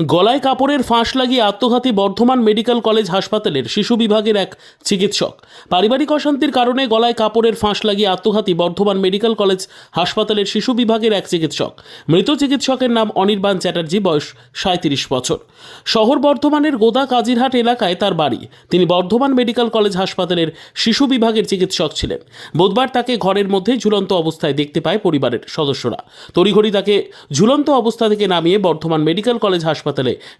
গলায় কাপড়ের ফাঁস লাগিয়ে আত্মঘাতী বর্ধমান মেডিকেল কলেজ হাসপাতালের শিশু বিভাগের এক চিকিৎসক। পারিবারিক অশান্তির কারণে গলায় কাপড়ের ফাঁস লাগিয়ে আত্মঘাতী বর্ধমান মেডিকেল কলেজ হাসপাতালের শিশু বিভাগের এক চিকিৎসক। মৃত চিকিৎসকের নাম অনির্বাণ চ্যাটার্জি, বয়স সাঁত্রিশ বছর। শহর বর্ধমানের গোদা কাজিরহাট এলাকায় তার বাড়ি। তিনি বর্ধমান মেডিকেল কলেজ হাসপাতালের শিশু বিভাগের চিকিৎসক ছিলেন। বুধবার তাকে ঘরের মধ্যে ঝুলন্ত অবস্থায় দেখতে পায় পরিবারের সদস্যরা। তড়িঘড়ি তাকে ঝুলন্ত অবস্থা থেকে নামিয়ে বর্ধমান মেডিকেল কলেজ হাসপাতালে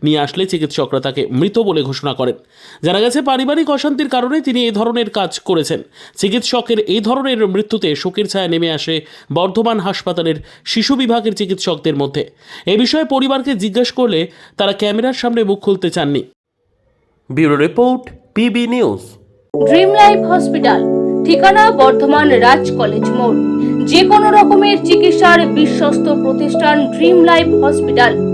নিয়ে আসলে চিকিৎসকরা তাকে মৃত বলে ঘোষণা করেন। জানা গেছে পারিবারিক অশান্তির কারণে তিনি এই ধরনের কাজ করেছেন। চিকিৎসকের এই ধরনের মৃত্যুতে শোকের ছায়া নেমে আসে বর্ধমান হাসপাতালের শিশু বিভাগের চিকিৎসকদের মধ্যে। এ বিষয়ে পরিবারকে জিজ্ঞেস করলে তারা ক্যামেরার সামনে মুখ খুলতে চাননি। Bureau report PB news. Dream life hospital ঠিকানা বর্ধমান রাজ কলেজ মোড়। যে কোনো রকমের চিকিৎসার বিশ্বস্ত প্রতিষ্ঠান ড্রিম লাইফ হসপিটাল।